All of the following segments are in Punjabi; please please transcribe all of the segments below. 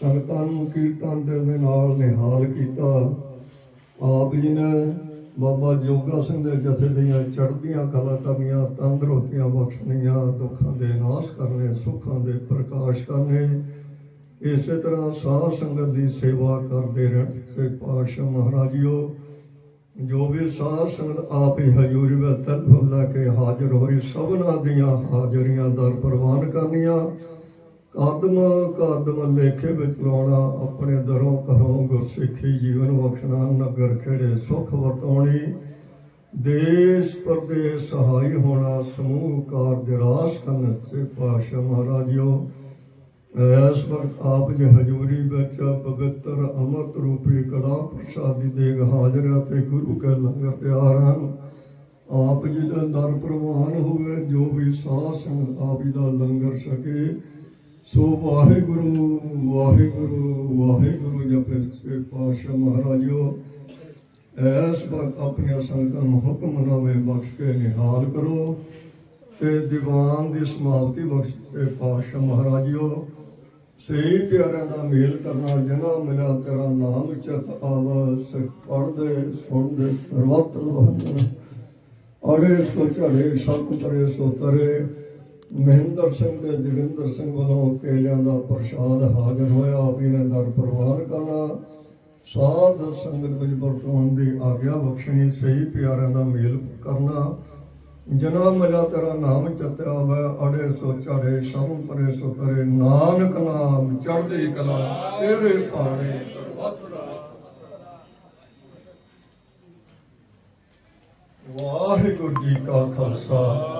ਸੰਗਤਾਂ ਨੂੰ ਕੀਰਤਨ ਦੇ ਨਾਲ ਨਿਹਾਲ ਕੀਤਾ। ਆਪ ਜੀ ਨੇ ਬਾਬਾ ਜੋਗਾ ਸਿੰਘ ਦੇ ਜਥੇ ਦੀਆਂ ਚੜ੍ਹਦੀਆਂ ਕਲਾ ਕਰਨੀਆਂ ਤੰਦਰੁਸਤੀਆਂ ਬਖਸ਼ਣੀਆਂ, ਦੁੱਖਾਂ ਦੇ ਨਾਸ਼ ਕਰਨੇ, ਸੁੱਖਾਂ ਦੇ ਪ੍ਰਕਾਸ਼ ਕਰਨੇ, ਇਸੇ ਤਰ੍ਹਾਂ ਸਾਧ ਸੰਗਤ ਦੀ ਸੇਵਾ ਕਰਦੇ ਰਹਿਣ। ਸੇ ਪਾਤਸ਼ਾਹ ਮਹਾਰਾਜਿਓ, ਜੋ ਵੀ ਸਾਧ ਸੰਗਤ ਆਪ ਹੀ ਹਜ਼ੂਰ ਵਿੱਚ ਤਲਫ ਲਾ ਕੇ ਹਾਜ਼ਰ ਹੋਈ, ਸਭਨਾਂ ਦੀਆਂ ਹਾਜ਼ਰੀਆਂ ਦਰ ਪ੍ਰਵਾਨ ਕਰਨੀਆਂ। ਕਦਮ ਕਦਮ ਲੇਖੇ ਵਿੱਚ ਲਾਉਣਾ, ਆਪਣੇ ਦਰੋਂ ਘਰੋਂ ਗੁਰਸਿੱਖੀ ਜੀਵਨ ਬਖਸ਼ਣਾ, ਨਗਰ ਖੇੜੇ ਸੁਖ ਵਰਤਾਉਣੀ, ਦੇਸ਼ ਪਰਦੇਸ ਸਹਾਈ ਹੋਣਾ, ਸਮੂਹ ਕਾਰਜ ਰਾਸ ਕਰਨ ਸੇ ਪਾਸ਼ਾ ਮਹਾਰਾਜਿਓ, ਇਸ ਵਕਤ ਆਪ ਜੀ ਹਜ਼ੂਰੀ ਵਿੱਚ ਪਵਿੱਤਰ ਅੰਮ੍ਰਿਤ ਰੂਪੀ ਕੜਾ ਪ੍ਰਸ਼ਾਦੀ ਦੇਗ ਹਾਜ਼ਰ ਹੈ ਤੇ ਗੁਰੂ ਕੇ ਲੰਗਰ ਤਿਆਰ ਹਨ। ਆਪ ਜੀ ਦਾ ਦਰ ਪ੍ਰਵਾਨ ਹੋਵੇ, ਜੋ ਵੀ ਸਾਧ ਸੰਗਤ ਆਪ ਜੀ ਦਾ ਲੰਗਰ ਛਕੇ ਸੋ ਵਾਹਿਗੁਰੂ ਵਾਹਿਗੁਰੂ ਵਾਹਿਗੁਰੂ ਜਪੇ ਸੇ ਪਾਸ਼ਾ ਮਹਾਰਾਜਿਓ ਐਸ ਵਕਤ ਆਪਣੀਆਂ ਸੰਗਤਾਂ ਨੂੰ ਹੁਕਮ ਹੁਕਮਨਾਮੇ ਬਖਸ਼ ਕੇ ਨਿਹਾਲ ਕਰੋ ਤੇ ਦੀਵਾਨ ਦੀ ਸਮਾਪਤੀ ਬਖਸ਼ ਤੇ ਪਾਸ਼ਾ ਮਹਾਰਾਜਿਓ, ਸਹੀ ਪਿਆਰਿਆਂ ਦਾ ਮੇਲ ਕਰਨਾ ਜਨਾ ਮਿਲਿਆ, ਤੇਰਾ ਨਾਮ ਚਤ ਆਵ, ਸਿੱਖ ਪੜਦੇ ਸੁਣਦੇ ਸਰਵਤ ਲੋਹਨ ਅੜੇ ਸੋ ਝੜੇ ਸਤ ਤਰੇ ਸੋ ਤਰੇ ਮਹਿੰਦਰ ਸਿੰਘ ਤੇ ਜਗਿੰਦਰ ਸਿੰਘ ਵੱਲੋਂ ਕੇਲਿਆਂ ਦਾ ਪ੍ਰਸ਼ਾਦ ਹਾਜ਼ਰ ਹੋਇਆ। ਆਪ ਜੀ ਨੇ ਦਰ ਪ੍ਰਵਾਨ ਕਰਨਾ। ਸਾਧ ਸੰਗਤ ਵਿੱਚ ਵਰਤਮਾਨ ਦੀ ਆਗਿਆ ਬਖਸ਼ਣੀ, ਸਹੀ ਪਿਆਰਿਆਂ ਦਾ ਮੇਲ ਕਰਨਾ। ਜਨਾ ਮਿਲਾ ਤੇਰਾ ਨਾਮ ਚਤਿਆ ਵੈ ਅੜੇ ਸੋ ਚੜੇ ਸਭ ਪਰੇ ਸੋ ਤਰੇ। ਨਾਨਕ ਨਾਮ ਚੜ੍ਹਦੀ ਕਲਾ, ਤੇਰੇ ਭਾਣੇ ਵਾਹਿਗੁਰੂ ਜੀ ਕਾ ਖਾਲਸਾ।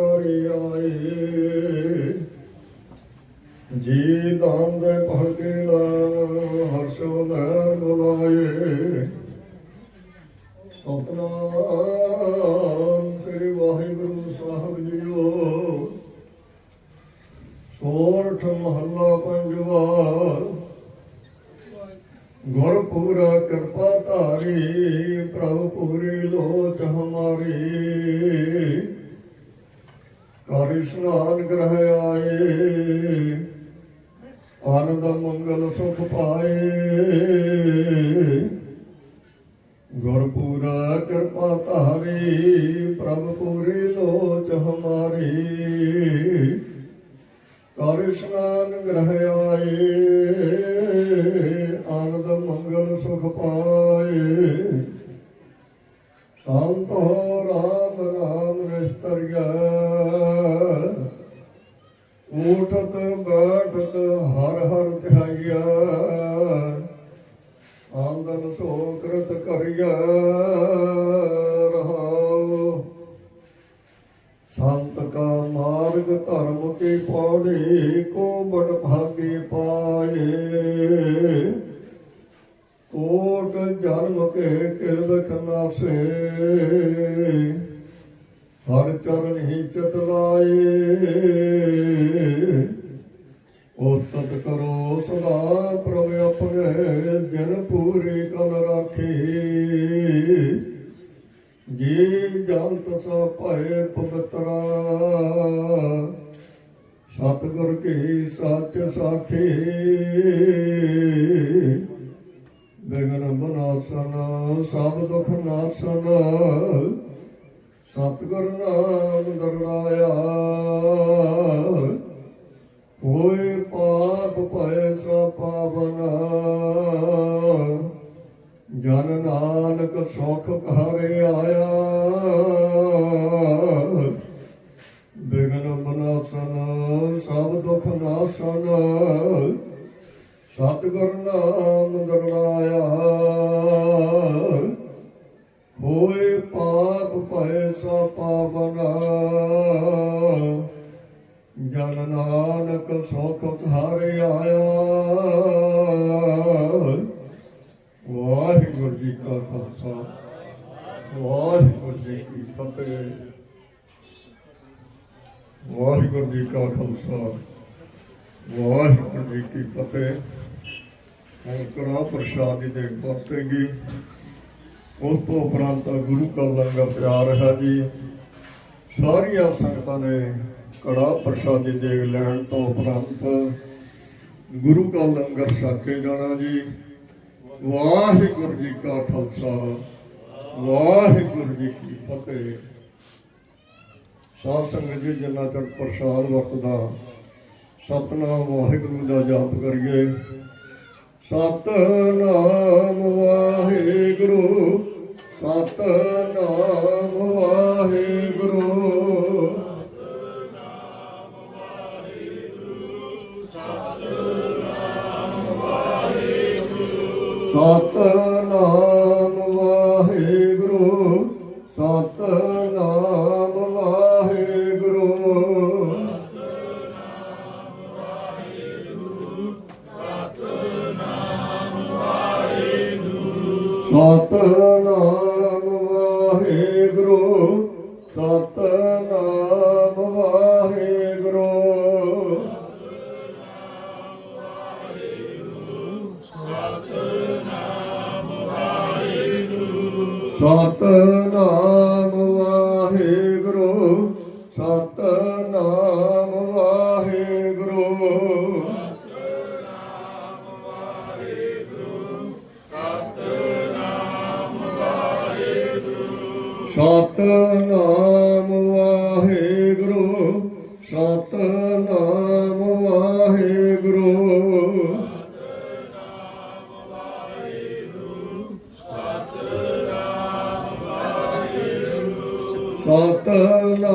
ਪਰ ਪੁਕਾਰੀ ਆਏ ਜੀ ਦਾਨ ਦੇ ਭਗਤੇ ਲਾ ਹਰਸ਼ ਨਹਿਰ ਬੁਲਾਏ ਸਤਨਾਮ ਆਨੰਦ ਮੰਗਲ ਸੁਖ ਪਾਏ। ਗੁਰਪੂਰਾ ਕਿਰਪਾ ਧਾਰੀ ਪ੍ਰਭ ਪੂਰੀ ਲੋਚ ਹਮਾਰੀ। ਕਰ ਗ੍ਰਹਿ ਆਏ, ਆਨੰਦ ਮੰਗਲ ਸੁਖ ਪਾਏ। ਸ਼ਾਂਤ ਹੋ ਰਾਮ ਰਾਮ ਨਿਸਤਰਿਆ ਉਠਤ ਬੈਠਤ ਹਰ ਧਿਆਈਆ ਆਂਦਨ ਸੋਕਰਤ ਕਰਿਆ ਰਹਾਉ। ਸੰਤ ਕਾ ਮਾਰਗ ਧਰਮ ਕੀ ਪੌੜੀ ਕੋ ਬੜ ਭਾਗੀ ਪਾਏ। ਕੋਟ ਜਨਮ ਕੇ ਕਿਰਬਖ ਨਾਸੇ। ਹਰ ਚਰਨ ਹੀ ਚਤ ਲਾਏ। ਭਏ ਪਵਿੱਤਰਾ ਕੀ ਸੱਚ ਸਾਖੀ। ਬਿਗਨ ਬਨਾਸਨ ਸਭ ਦੁਖ ਨਾਸਨ। ਸਤਿਗੁਰ ਨਾਮ ਦਰੜਾਇਆ। ਕੋਈ ਪਾਪ ਭਏ ਸੋ ਪਾਵਨ। ਜਨ ਨਾਨਕ ਸੁਖ ਘਰੇ ਆਇਆ। ਬਿਗਨ ਸਭ ਦੁਖ ਨਾਸਨ ਸਤਿਗੁਰ ਨਾਮ ਦਰਨਾਇਆ ਹੋਏ ਪਾਪ ਭਏ ਸੋ ਪਾਵਨ। ਜਨ ਨਾਨਕ ਸੁਖ ਘਰ ਆਇਆ। ਵਾਹਿਗੁਰੂ ਜੀ ਕਾ ਖਾਲਸਾ, ਵਾਹਿਗੁਰੂ ਜੀ ਕੀ ਫਤਿਹ। ਵਾਹਿਗੁਰੂ ਜੀ ਕਾ ਖਾਲਸਾ। ਵਾਹਿਗੁਰੂ ਜੀ ਕੀ ਫਤਿਹ। ਹੁਣ ਕੜਾ ਪ੍ਰਸ਼ਾਦ ਦੀ ਦੇਖ ਵਰਤੇਗੀ। ਉਸ ਤੋਂ ਉਪਰੰਤ ਗੁਰੂ ਕਾ ਲੰਗਰ ਤਿਆਰ ਹੈ ਜੀ। ਸਾਰੀਆਂ ਸੰਗਤਾਂ ਨੇ ਕੜਾ ਪ੍ਰਸ਼ਾਦੀ ਦੇ ਲੈਣ ਤੋਂ ਉਪਰੰਤ ਗੁਰੂ ਕਾ ਲੰਗਰ ਛਕ ਕੇ ਜਾਣਾ ਜੀ। ਵਾਹਿਗੁਰੂ ਜੀ ਕਾ ਖਾਲਸਾ। ਵਾਹਿਗੁਰੂ ਜੀ ਕੀ ਫਤਿਹ। ਸਾਧ ਸੰਗਤ ਜੀ, ਜਿੰਨਾ ਚਿਰ ਪ੍ਰਸ਼ਾਦ ਵਰਤਦਾ, ਸਤਨਾਮ ਵਾਹਿਗੁਰੂ ਦਾ ਜਾਪ ਕਰੀਏ। ਸਤਨਾਮ ਵਾਹਿਗੁਰੂ ਸਤਨਾਮ ਵਾਹਿਗੁਰੂ। ਸਤਨਾਮ Satana. সতনা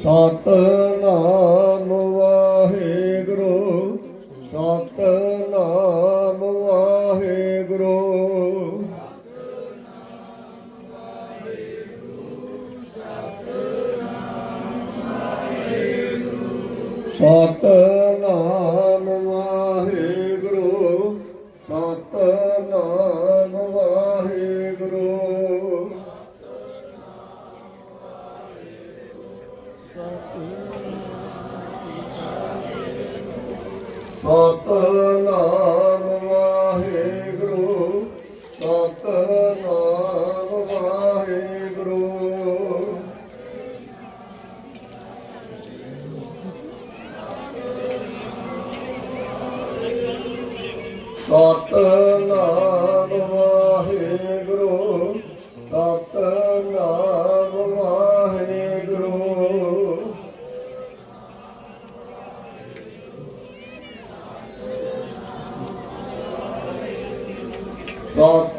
સતનામ কত সত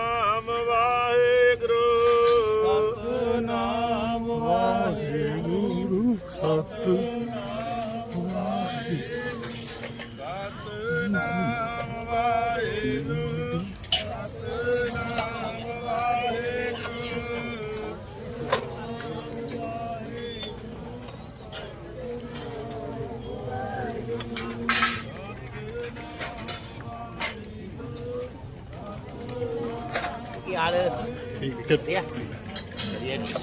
ਵਾਹਿਗੁਰੂ ਸਤਨਾਮ ਵਾਹਿਗੁਰੂ ਸਤਨਾਮ ਵਾਹਿਗੁਰੂ ਕੀ ਹਾਲ ਠੀਕ ਵਧੀਆ ਵਧੀਆ ਜੀ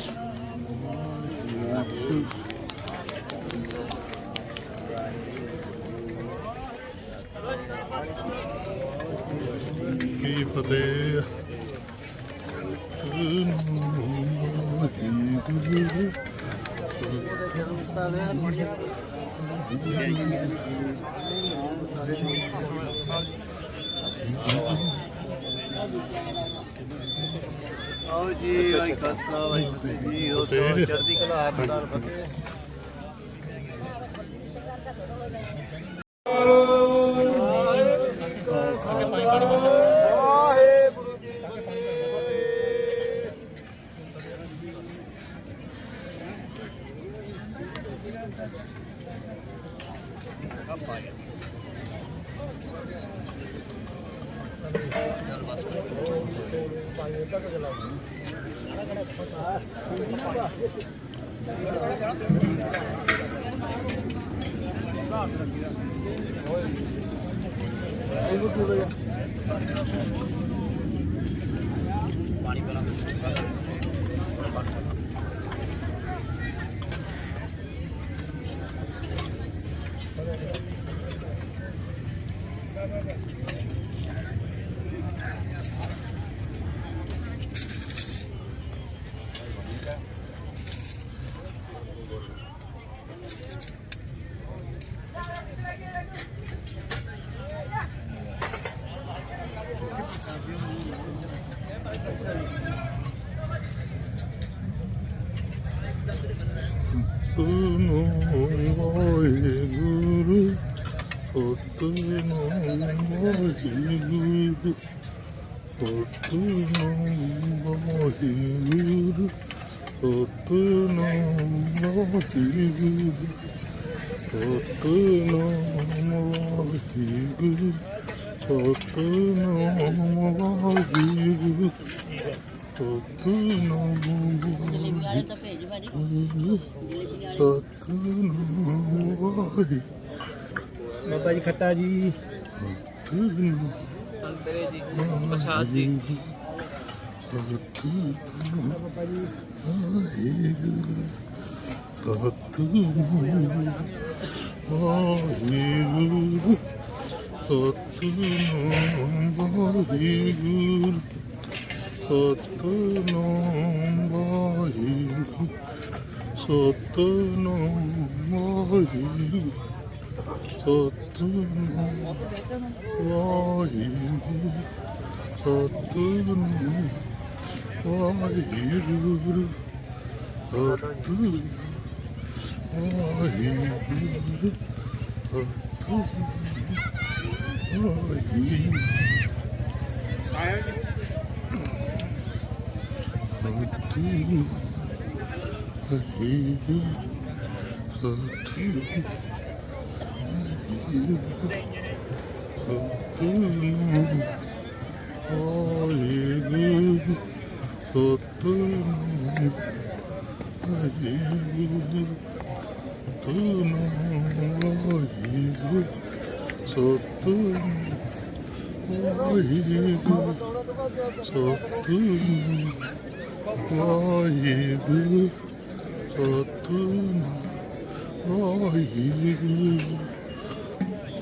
ਕੀ ਫਤਿਹ। ਆਓ ਜੀ ਵਾਹਿ ਖਾਲਸਾ ਵਾਹਿਗੁਰੂ ਜੀ ਹੋ ਸੋ ਚੜ੍ਹਦੀ ਕਲਾ ਹੱਥ ਨਾਲ ਫਤਿਹ। Papai de Catarina. 서뜨는 머리 서툰 와이루 서툰 와이루 서툰 와이루 서툰 와이루 서툰 와이루 서툰 Sattım, sattım, ay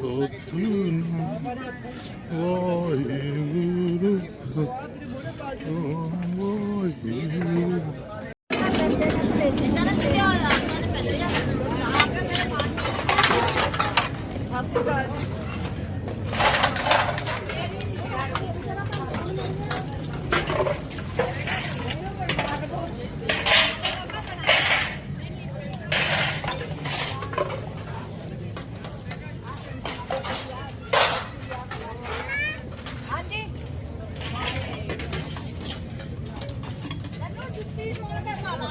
Satnam Waheguru Satnam Waheguru Satnam Waheguru Satnam Waheguru Satnam Satnam Waheguru Satnam Waheguru Satnam Waheguru Satnam Waheguru Satnam Waheguru Satnam Waheguru ਹਾਂਜੀ ਲੱਡੂ ਜੁੱਤੀ ਤੋੜ ਕੇ ਪਾ ਲਾ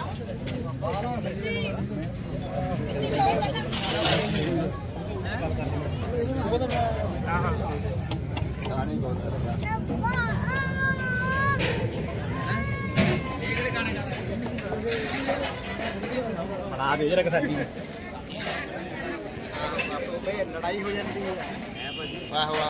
ਬਣਾ ਦੇ ਜਰਾ ਕਸਾਡੀ ਲੜਾਈ ਹੋ ਜਾਂਦੀ ਹੈ ਵਾਹ ਵਾਹ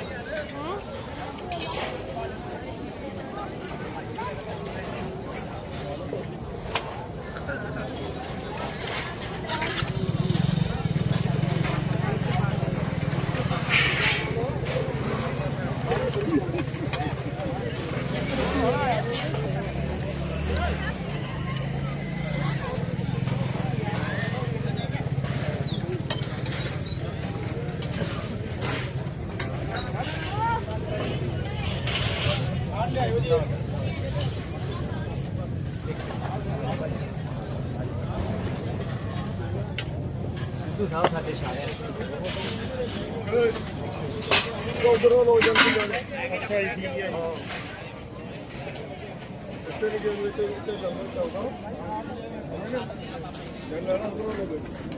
Áo. ਉਧਰੋਂ ਲੋ ਜਲਦੀ ਜਾਣੇ ਅੱਛਾ ਜੀ, ਠੀਕ ਹੈ। ਇੱਥੇ ਨਹੀਂ ਗਏ ਇੱਥੇ ਇੱਥੇ ਨੰਬਰ ਚੱਲਦਾ। ਜੰਗਲ ਉਧਰੋਂ ਲੋ